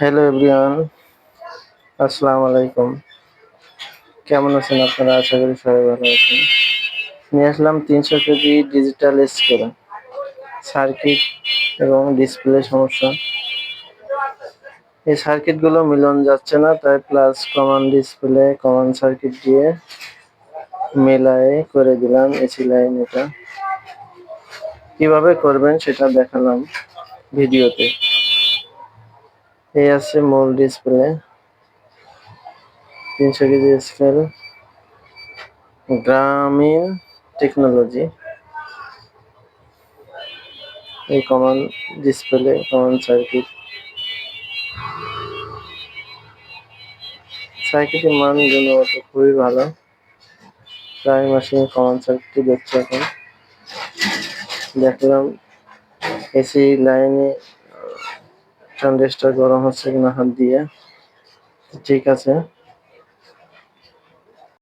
Hello everyone আসসালামু আলাইকুম কেমন আছেন আপনারা? আশা করি সবাই ভালো আছেন। নিয়ে আসলাম তিনশো K G digital scale circuit এবং ডিসপ্লে সমস্যা। এই সার্কিটগুলো মিলন যাচ্ছে না, তাই প্লাস কমান ডিসপ্লে কমান সার্কিট দিয়ে মেলায় করে দিলাম এসি লাইন এটা। কীভাবে করবেন সেটা দেখালাম ভিডিওতে। এই আছে মূল ডিসপ্লে। তিনশো K G scale Grameen technology. এই কমন ডিসপ্লে, কমন সার্কিট। সার্কিটের মান গুণগত খুবই ভালো। প্রায় মাসে কমন সার্কিটটি দেখছি এখন। দেখলাম এসি লাইনে ট্রানজিস্টার গরম হচ্ছে কিনা হাত দিয়ে ঠিক আছে।